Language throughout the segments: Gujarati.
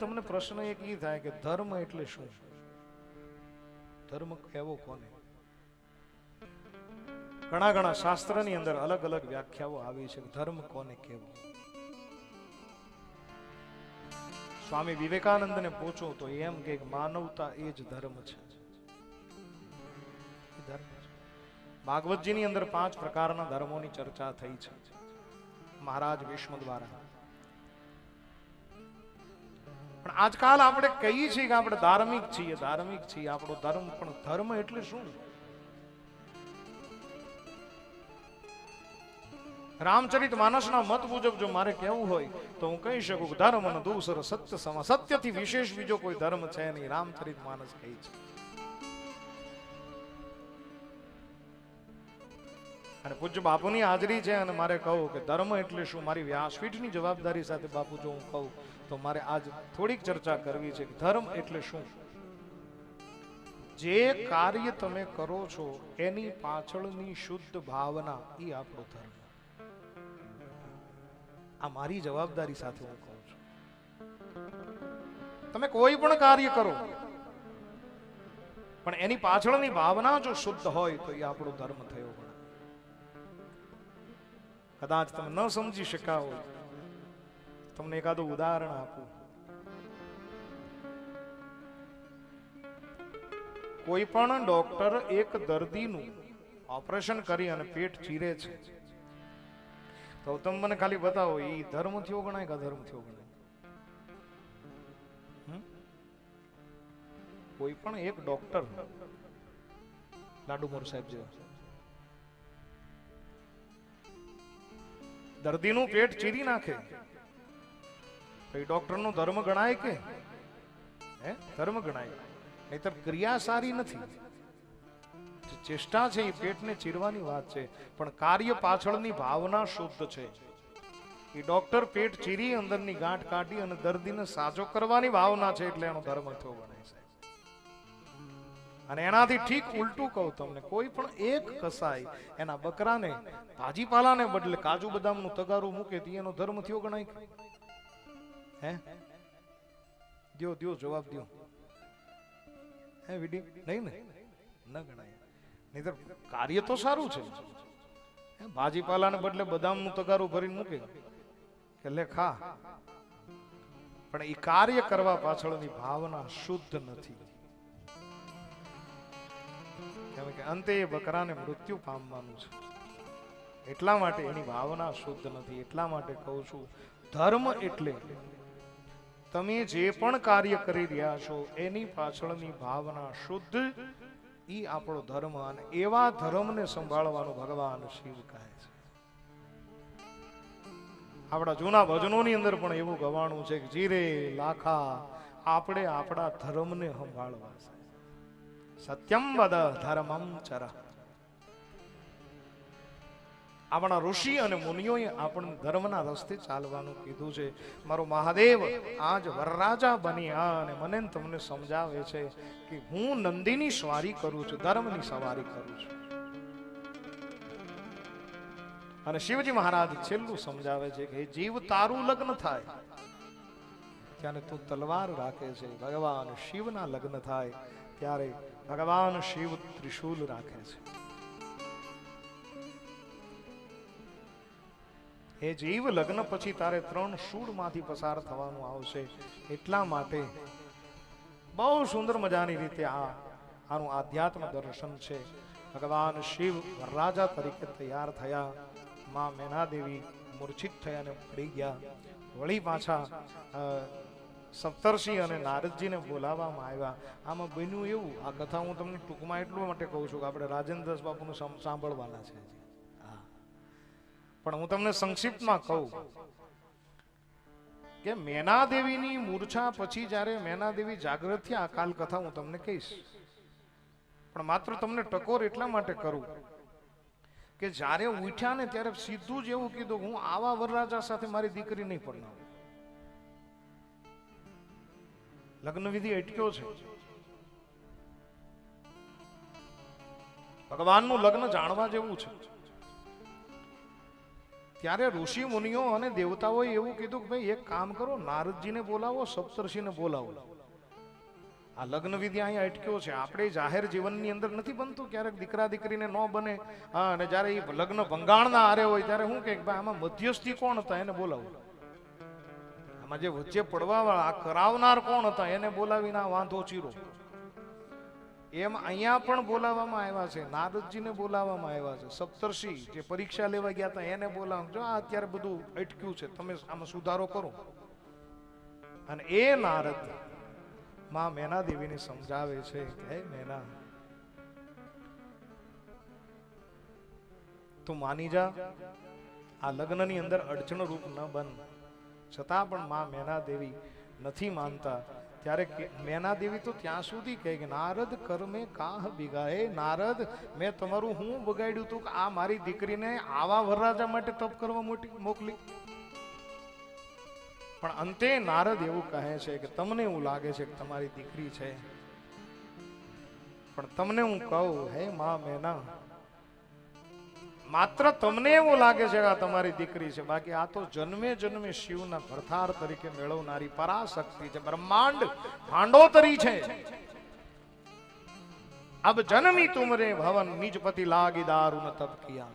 તમને પ્રશ્ન એક ઈ થાય કે ધર્મ એટલે શું? ધર્મ કહેવો કોને? ઘણા ઘણા શાસ્ત્રની અંદર અલગ અલગ વ્યાખ્યાઓ આવી છે ધર્મ કોને કેવો સ્વામી વિવેકાનંદને પૂછો તો એમ કે માનવતા એ જ એ ધર્મ છે. ભાગવતજીની અંદર પાંચ પ્રકારના ધર્મોની ચર્ચા થઈ છે. મહારાજ વિષ્ણુ દ્વારા. પણ આજકાલ આપણે કહીએ છીએ કે આપણે ધાર્મિક છીએ ધાર્મિક છીએ. આપણો ધર્મ, પણ ધર્મ એટલે શું? રામચરિત માનસના મત મુજબ જો મારે કહેવું હોય, તો હું કહી શકું કે ધર્મ અને દૂસર સત્ય સમા, સત્યથી વિશેષ બીજો કોઈ ધર્મ છે નહીં, રામચરિત માનસ કહી છે. અને પૂજ્ય બાપુની હાજરી છે અને મારે કહું કે ધર્મ એટલે શું? મારી વ્યાસપીઠની જવાબદારી સાથે બાપુ જો હું કહું તો મારે આજ થોડીક ચર્ચા કરવી છે ધર્મ એટલે શું? જે કાર્ય તમે કરો છો, એની પાછળની શુદ્ધ ભાવના એ આપણો ધર્મ. આ મારી જવાબદારી સાથે હું કહું છું. તમે કોઈ પણ કાર્ય કરો, પણ એની પાછળની ભાવના જો શુદ્ધ હોય તો એ આપણો ધર્મ થયો કદાચ તમે ન સમજી શકા હોય તમને એકાદું ઉદાહરણ આપું. કોઈ પણ ડોક્ટર એક દર્દીનું ઓપરેશન કરી અને પેટ ચીરે છે. તો તમે મને ખાલી બતાવો એ ધર્મ થયો ગણાય કે અધર્મ થયો ગણાય? કોઈ પણ એક ડોક્ટર લાડુ મોર સાહેબ જેવા. દર્દીનું પેટ ચીરી નાખે. તો એ ધર્મ ગણાય કે? હે? ધર્મ ગણાય. નહીતર ક્રિયા સારી નથી. ચેષ્ટા છે એ પેટને ચીરવાની વાત છે, પણ કાર્ય પાછળની ભાવના શુદ્ધ છે. એ ડોક્ટર પેટ ચીરી, અંદરની ગાંઠ કાઢી અને દર્દીને સાજો કરવાની ભાવના છે એટલે એનો ધર્મ થયો ગણાય છે. અને એનાથી ઠીક ઉલટું કહું તમને, કોઈ પણ એક કસાય એના બકરાને, ભાજીપાલાને બદલે કાજુ બદામનું તગારું મૂકે તે એનો ધર્મ થયો ગણાય? હે? દ્યો દ્યો, જવાબ દ્યો. હે, વિડી? નહીં ને? ન ગણાય. નહીતર કાર્ય તો સારું છે. ભાજીપાલાને બદલે બદામનું તગારું ભરીને મૂકે. કે લે, ખા. પણ એ કાર્ય કરવા પાછળની ભાવના શુદ્ધ નથી. કેમ કે અંતે એ બકરાને મૃત્યુ પામવાનું છે. એટલા માટે એની ભાવના શુદ્ધ નથી. એટલા માટે કહું છું, ધર્મ એટલે તમે જે પણ કાર્ય કરી રહ્યા છો, એની પાછળની ભાવના શુદ્ધ ઈ આપણો ધર્મ અને એવા ધર્મને સંભાળવાનું ભગવાન શિવ કહે છે. આપણા જૂના ભજનોની અંદર પણ એવું ગવાણું છે કે, જીરે લાખા, આપણે આપણા ધર્મને સંભાળવા છે. સત્યમ વદ ધર્મમ ચર. આપણા ઋષિ અને મુનિઓએ આપણને ધર્મના રસ્તે ચાલવાનું કીધું છે. મારો મહાદેવ, આજ વરરાજા બન્યા અને મને તમને સમજાવે છે કે હું નંદીની સવારી કરું છું, ધર્મની સવારી કરું છું. અને શિવજી મહારાજ છેલ્લું સમજાવે છે કે જીવ, તારું લગ્ન થાય. ત્યારે તું તલવાર રાખે છે, ભગવાન શિવના લગ્ન થાય. ત્યારે ભગવાન શિવ ત્રિશૂલ રાખે છે. એ જીવ લગ્ન પછી તારે ત્રણ શૂળમાંથી પસાર થવાનું આવશે. એટલા માટે બહુ સુંદર મજાની રીતે આ, આનું આધ્યાત્મ દર્શન છે. ભગવાન શિવ વરરાજા તરીકે તૈયાર થયા. માં મેનાદેવી મૂર્છિત થયા અને પડી ગયા. વળી પાછા સપ્તર્ષિ અને નારદજીને બોલાવવામાં આવ્યા. આમાં બન્યું એવું, આ કથા હું તમને ટૂંકમાં એટલું માટે કહું છું કે આપણે રાજેન્દ્રસ બાપુનું સાંભળવાના છે. પણ હું તમને સંક્ષિપ્તમાં કહું કે મેનાદેવીની મૂર્છા પછી જ્યારે મેનાદેવી જાગૃત થયા, આ કાલકથા હું તમને કહીશ. પણ માત્ર તમને ટકોર એટલા માટે કરું કે જ્યારે ઉઠ્યા ને ત્યારે સીધું જ એવું કીધું, હું આવા વરરાજા સાથે મારી દીકરી નહીં પરણાવું. લગ્ન વિધિ અટક્યો છે. ભગવાનનું લગ્ન જાણવા જેવું છે. ત્યારે ઋષિ મુનિઓ અને દેવતાઓએ એવું કીધું કે ભાઈ, એક કામ કરો, નારદજીને બોલાવો, સપ્તર્ષિને બોલાવો. આ લગ્ન વિધિ અહીંયા અટક્યો છે. આપણે જાહેર જીવનની અંદર નથી બનતું ક્યારેક દીકરા દીકરીને ન બને. હા, અને જ્યારે એ લગ્ન ભંગાણના આરે હોય ત્યારે શું કે ભાઈ, આમાં મધ્યસ્થી કોણ હતા? એને બોલાવો. આમાં જે વચ્ચે પડવા વાળા આ કરાવનાર કોણ હતા? એને બોલાવીને આ વાંધો ચીરો. એમ અહીંયા પણ બોલાવવામાં આવ્યા છે. નારદજીને બોલાવવામાં આવ્યા છે. સપ્તર્ષિ જે પરીક્ષા લેવા ગયા હતા, એને બોલાવ જો આ અત્યારે બધું અટક્યું છે. તમે આમાં સુધારો કરો. અને એ નારદમાં મેના દેવીને સમજાવે છે કે મેના, તું માની જા. આ લગ્નની અંદર અડચણ રૂપ ન બન. છતાં પણ માં મેના દેવી નથી માનતા. ત્યારે મેના દેવી તો ત્યાં સુધી કહે કે, નારદ કરમે કાહ બિગાએ, નારદ, મેં તમારું હું બગાડ્યું હતું કે આ મારી દીકરીને આવા વરરાજા માટે તપ કરવા મોટી મોકલી. પણ અંતે નારદ એવું કહે છે કે, તમને એવું લાગે છે કે તમારી દીકરી છે. પણ તમને હું કહું, હે મા મેના માત્ર તમને એવું લાગે છે કે આ તમારી દીકરી છે. બાકી આ તો જન્મે જન્મે શિવના ભરથાર તરીકે મેળવનારી પરાશક્તિ છે. બ્રહ્માંડ ભાંડોતરી છે. અબ જન્મી તુમરે ભવન નિજપતિ લાગી દારૂન તપ કિયા.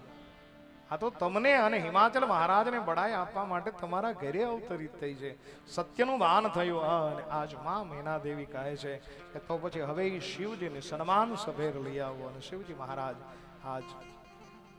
આ તો તમને અને હિમાચલ મહારાજને બડાઈ આપવા માટે તમારા ઘરે અવતરિત થઈ છે. સત્યનું ભાન થયું. અને આજમાં મેના દેવી કહે છે કે તો પછી હવે એ શિવજીને સન્માન સભેર લઈ આવો અને શિવજી મહારાજ આજ